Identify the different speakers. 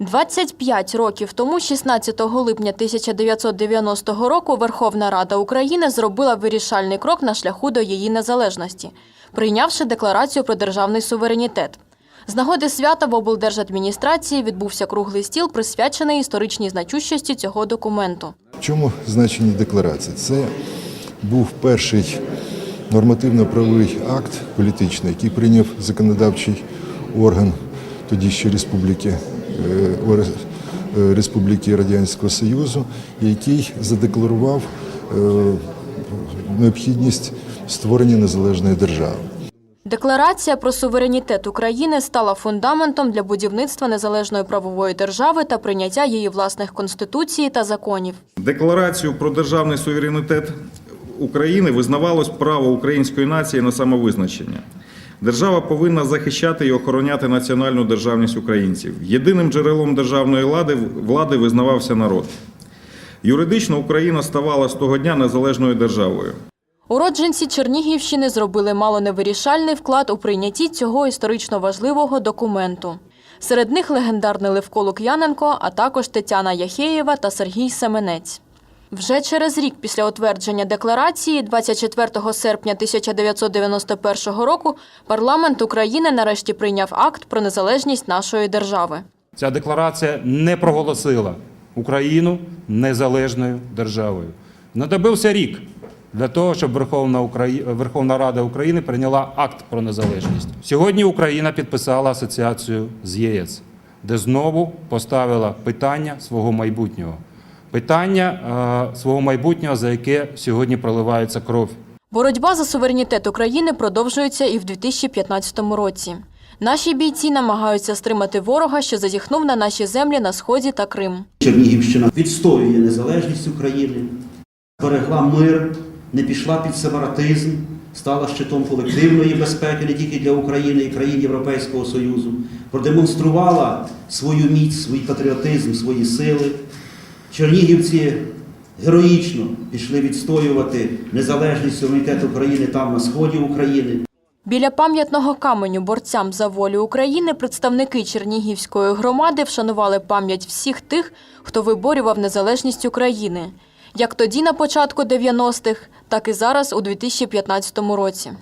Speaker 1: 25 років тому, 16 липня 1990 року, Верховна Рада України зробила вирішальний крок на шляху до її незалежності, прийнявши декларацію про державний суверенітет. З нагоди свята в облдержадміністрації відбувся круглий стіл, присвячений історичній значущості цього документу.
Speaker 2: В чому значення декларації? Це був перший нормативно-правовий акт політичний, який прийняв законодавчий орган тоді ще Республіки, Республіки Радянського Союзу, який задекларував е, необхідність створення незалежної держави.
Speaker 1: Декларація про суверенітет України стала фундаментом для будівництва незалежної правової держави та прийняття її власних конституції та законів.
Speaker 3: Декларацію про державний суверенітет України визнавалось право української нації на самовизначення. Держава повинна захищати і охороняти національну державність українців. Єдиним джерелом державної влади, влади визнавався народ. Юридично Україна ставала з того дня незалежною державою.
Speaker 1: Уродженці Чернігівщини зробили мало невирішальний вклад у прийнятті цього історично важливого документу. Серед них легендарний Левко Лук'яненко, а також Тетяна Яхеєва та Сергій Семенець. Вже через рік після утвердження декларації, 24 серпня 1991 року, парламент України нарешті прийняв акт про незалежність нашої держави.
Speaker 4: Ця декларація не проголосила Україну незалежною державою. Знадобився рік для того, щоб Верховна, Украї... Верховна Рада України прийняла акт про незалежність. Сьогодні Україна підписала асоціацію з ЄС, де знову поставила питання свого майбутнього. Питання е, свого майбутнього, за яке сьогодні проливається кров.
Speaker 1: Боротьба за суверенітет України продовжується і в 2015 році. Наші бійці намагаються стримати ворога, що зазіхнув на наші землі на сході та Крим.
Speaker 5: Чернігівщина відстоює незалежність України, берегла мир, не пішла під сепаратизм, стала щитом колективної безпеки не тільки для України і країн Європейського Союзу, продемонструвала свою міць, свій патріотизм, свої сили. Чернігівці героїчно пішли відстоювати незалежність суверенітет України там на сході України.
Speaker 1: Біля пам'ятного каменю борцям за волю України представники Чернігівської громади вшанували пам'ять всіх тих, хто виборював незалежність України, як тоді на початку 90-х, так і зараз у 2015 році.